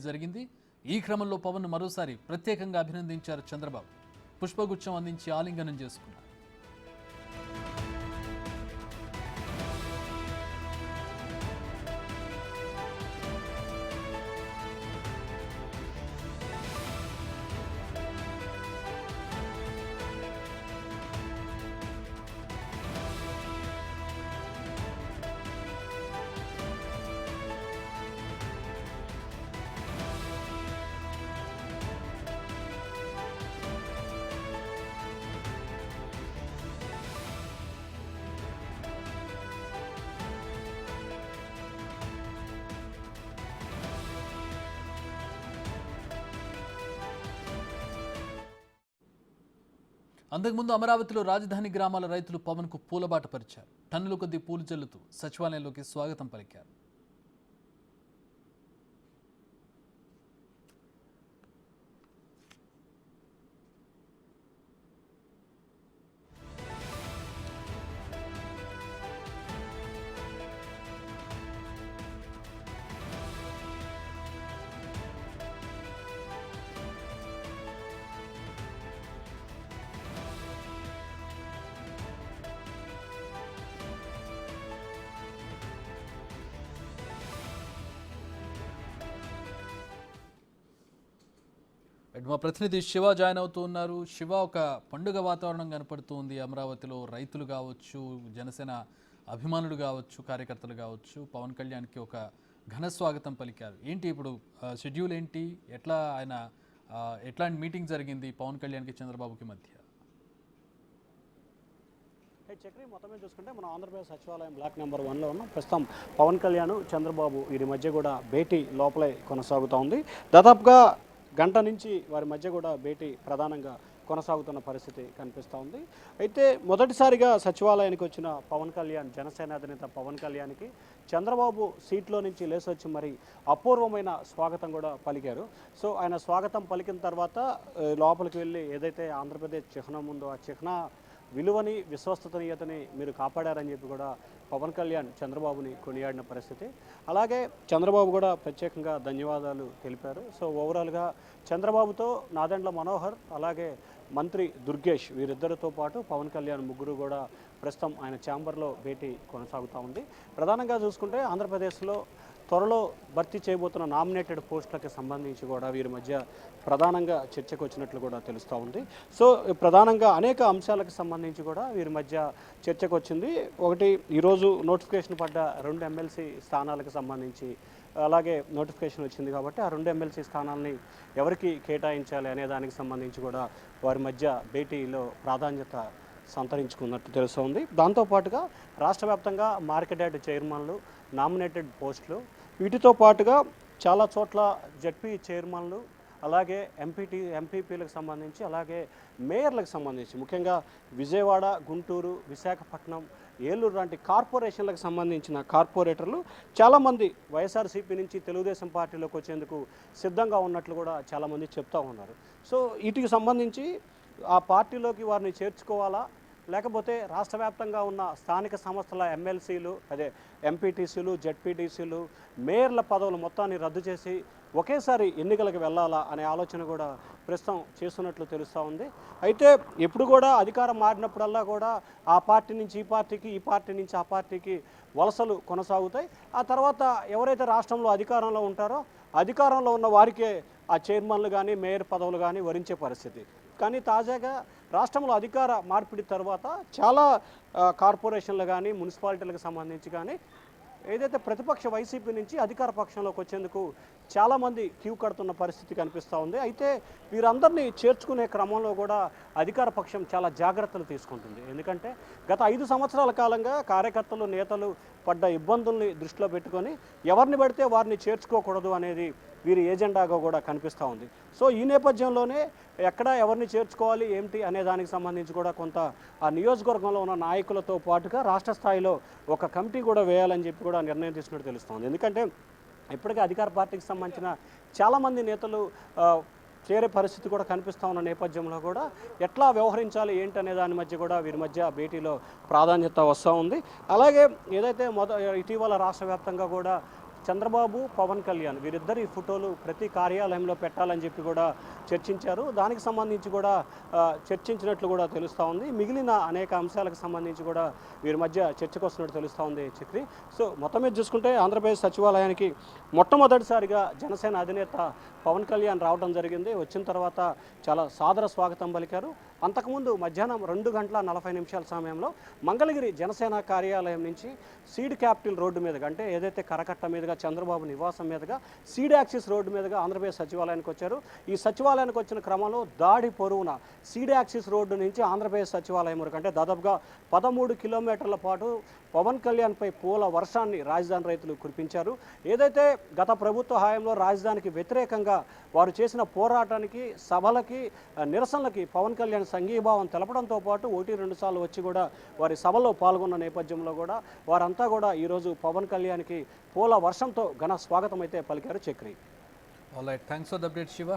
జరిగింది. ఈ క్రమంలో పవన్ మరోసారి ప్రత్యేకంగా అభినందించారు చంద్రబాబు. పుష్పగుచ్చం అందించి ఆలింగనం చేసుకున్నారు. అంతకుముందు అమరావతిలో రాజధాని గ్రామాల రైతులు పవన్కు పూలబాట పరిచారు. టన్నుల కొద్దీ పూలు జల్లుతూ సచివాలయంలోకి స్వాగతం పలికారు. మా ప్రతినిధి శివ జాయిన్ అవుతూ ఉన్నారు. శివ ఒక పండుగ వాతావరణం కనపడుతుంది. అమరావతిలో రైతులు కావచ్చు జనసేన అభిమానులు కావచ్చు కార్యకర్తలు కావచ్చు పవన్ కళ్యాణ్కి ఒక ఘన స్వాగతం పలికారు. ఏంటి ఇప్పుడు షెడ్యూల్ ఏంటి? ఎట్లా ఆయన ఎట్లాంటి మీటింగ్ జరిగింది పవన్ కళ్యాణ్కి చంద్రబాబుకి మధ్య? చక్రి మొత్తమే చూసుకుంటే మన ఆంధ్రప్రదేశ్ సచివాలయం బ్లాక్ నెంబర్ వన్లో ఉన్నాం. ప్రస్తుతం పవన్ కళ్యాణ్ చంద్రబాబు వీరి మధ్య కూడా భేటీ లోపలే కొనసాగుతూ ఉంది. దాదాపుగా గంట నుంచి వారి మధ్య కూడా భేటీ ప్రధానంగా కొనసాగుతున్న పరిస్థితి కనిపిస్తూ ఉంది. అయితే మొదటిసారిగా సచివాలయానికి వచ్చిన పవన్ కళ్యాణ్ జనసేన అధినేత పవన్ కళ్యాణ్కి చంద్రబాబు సీట్లో నుంచి లేసొచ్చి మరి అపూర్వమైన స్వాగతం కూడా పలికారు. సో ఆయన స్వాగతం పలికిన తర్వాత లోపలికి వెళ్ళి ఏదైతే ఆంధ్రప్రదేశ్ చిహ్నం ఉందో ఆ చిహ్న విలువని విశ్వస్తనీయతని మీరు కాపాడారని చెప్పి కూడా పవన్ కళ్యాణ్ చంద్రబాబుని కొనియాడిన పరిస్థితి. అలాగే చంద్రబాబు కూడా ప్రత్యేకంగా ధన్యవాదాలు తెలిపారు. సో ఓవరాల్గా చంద్రబాబుతో నాదెండ్ల మనోహర్ అలాగే మంత్రి దుర్గేష్ వీరిద్దరితో పాటు పవన్ కళ్యాణ్ ముగ్గురు కూడా ప్రస్తుతం ఆయన ఛాంబర్లో భేటీ కొనసాగుతూ ఉంది. ప్రధానంగా చూసుకుంటే ఆంధ్రప్రదేశ్లో త్వరలో భర్తీ చేయబోతున్న నామినేటెడ్ పోస్టులకు సంబంధించి కూడా వీరి మధ్య ప్రధానంగా చర్చకు వచ్చినట్లు కూడా తెలుస్తూ ఉంది. సో ప్రధానంగా అనేక అంశాలకు సంబంధించి కూడా వీరి మధ్య చర్చకు వచ్చింది. ఒకటి ఈరోజు నోటిఫికేషన్ పడ్డ రెండు ఎమ్మెల్సీ స్థానాలకు సంబంధించి అలాగే నోటిఫికేషన్ వచ్చింది కాబట్టి ఆ రెండు ఎమ్మెల్సీ స్థానాలని ఎవరికి కేటాయించాలి అనే దానికి సంబంధించి కూడా వారి మధ్య భేటీలో ప్రాధాన్యత సంతరించుకున్నట్టు తెలుస్తోంది దాంతోపాటుగా రాష్ట్ర వ్యాప్తంగా మార్కెట్ యార్డ్ చైర్మన్లు నామినేటెడ్ పోస్టులు వీటితో పాటుగా చాలా చోట్ల జడ్పీ చైర్మన్లు అలాగే ఎంపీటీ ఎంపీపీలకు సంబంధించి అలాగే మేయర్లకు సంబంధించి ముఖ్యంగా విజయవాడ గుంటూరు విశాఖపట్నం ఏలూరు లాంటి కార్పొరేషన్లకు సంబంధించిన కార్పొరేటర్లు చాలామంది వైఎస్ఆర్సీపీ నుంచి తెలుగుదేశం పార్టీలోకి వచ్చేందుకు సిద్ధంగా ఉన్నట్లు కూడా చాలామంది చెప్తా ఉన్నారు. సో వీటికి సంబంధించి ఆ పార్టీలోకి వారిని చేర్చుకోవాలా? లేకపోతే రాష్ట్ర వ్యాప్తంగా ఉన్న స్థానిక సంస్థల ఎమ్మెల్సీలు అదే ఎంపీటీసీలు జెడ్పీటీసీలు మేయర్ల పదవులు మొత్తాన్ని రద్దు చేసి ఒకేసారి ఎన్నికలకు వెళ్ళాలా అనే ఆలోచన కూడా ప్రస్తుతం చేస్తున్నట్లు తెలుస్తూ ఉంది. అయితే ఎప్పుడు కూడా అధికారం మారినప్పుడల్లా కూడా ఆ పార్టీ నుంచి ఈ పార్టీకి ఈ పార్టీ నుంచి ఆ పార్టీకి వలసలు కొనసాగుతాయి. ఆ తర్వాత ఎవరైతే రాష్ట్రంలో అధికారంలో ఉంటారో అధికారంలో ఉన్న వారికే ఆ చైర్మన్లు కానీ మేయర్ పదవులు కానీ వరించే పరిస్థితి. కానీ తాజాగా రాష్ట్రంలో అధికార మార్పిడి తర్వాత చాలా కార్పొరేషన్లు కానీ మున్సిపాలిటీలకు సంబంధించి కానీ ఏదైతే ప్రతిపక్ష వైసీపీ నుంచి అధికార పక్షంలోకి వచ్చేందుకు చాలామంది క్యూ కడుతున్న పరిస్థితి కనిపిస్తూ ఉంది. అయితే వీరందరినీ చేర్చుకునే క్రమంలో కూడా అధికార పక్షం చాలా జాగ్రత్తలు తీసుకుంటుంది. ఎందుకంటే గత ఐదు సంవత్సరాల కాలంగా కార్యకర్తలు నేతలు పడ్డ ఇబ్బందుల్ని దృష్టిలో పెట్టుకొని ఎవరిని పడితే వారిని చేర్చుకోకూడదు అనేది వీరి ఏజెండాగా కూడా కనిపిస్తూ ఉంది. సో ఈ నేపథ్యంలోనే ఎక్కడ ఎవరిని చేర్చుకోవాలి ఏమిటి అనే దానికి సంబంధించి కూడా కొంత ఆ నియోజకవర్గంలో ఉన్న నాయకులతో పాటుగా రాష్ట్ర స్థాయిలో ఒక కమిటీ కూడా వేయాలని చెప్పి కూడా నిర్ణయం తీసుకున్నట్టు తెలుస్తోంది. ఎందుకంటే ఇప్పటికే అధికార పార్టీకి సంబంధించిన చాలామంది నేతలు చేరే పరిస్థితి కూడా కనిపిస్తూ ఉన్న నేపథ్యంలో కూడా ఎట్లా వ్యవహరించాలి ఏంటి అనే దాని మధ్య కూడా వీరి మధ్య భేటీలో ప్రాధాన్యత వస్తూ ఉంది. అలాగే ఏదైతే మొద ఇటీవల రాష్ట్ర వ్యాప్తంగా కూడా చంద్రబాబు పవన్ కళ్యాణ్ వీరిద్దరి ఫోటోలు ప్రతి కార్యాలయంలో పెట్టాలని చెప్పి కూడా చర్చించారు. దానికి సంబంధించి కూడా చర్చించినట్లు కూడా తెలుస్తూ ఉంది. మిగిలిన అనేక అంశాలకు సంబంధించి కూడా వీరి మధ్య చర్చకు వస్తున్నట్టు తెలుస్తూ ఉంది చక్రి సో మొత్తం మీద చూసుకుంటే ఆంధ్రప్రదేశ్ సచివాలయానికి మొట్టమొదటిసారిగా జనసేన అధినేత పవన్ కళ్యాణ్ రావడం జరిగింది. వచ్చిన తర్వాత చాలా సాదర స్వాగతం పలికారు. అంతకుముందు మధ్యాహ్నం రెండు గంటల నలభై నిమిషాల సమయంలో మంగళగిరి జనసేన కార్యాలయం నుంచి సీడ్ క్యాపిటల్ రోడ్డు మీదుగా అంటే ఏదైతే కరకట్ట మీదుగా చంద్రబాబు నివాసం మీదుగా సీడ్ యాక్సిస్ రోడ్డు మీదుగా ఆంధ్రప్రదేశ్ సచివాలయానికి వచ్చారు. ఈ సచివాలయానికి వచ్చిన క్రమంలో దాడి పొరువున సీడ్ యాక్సిస్ రోడ్డు నుంచి ఆంధ్రప్రదేశ్ సచివాలయం వరకు అంటే దాదాపుగా పదమూడు కిలోమీటర్ల పాటు పవన్ కళ్యాణ్పై పూల వర్షాన్ని రాజధాని రైతులు కురిపించారు. ఏదైతే గత ప్రభుత్వ హయాంలో రాజధానికి వ్యతిరేకంగా వారు చేసిన పోరాటానికి సభలకి నిరసనలకి పవన్ కళ్యాణ్ సంఘీభావం తెలపడంతో పాటు ఒకటి రెండు సార్లు వచ్చి కూడా వారి సభలో పాల్గొన్న నేపథ్యంలో కూడా వారంతా కూడా ఈరోజు పవన్ కళ్యాణ్కి పూల వర్షంతో ఘన స్వాగతం అయితే పలికారు Chakri. Thanks for the update Shiva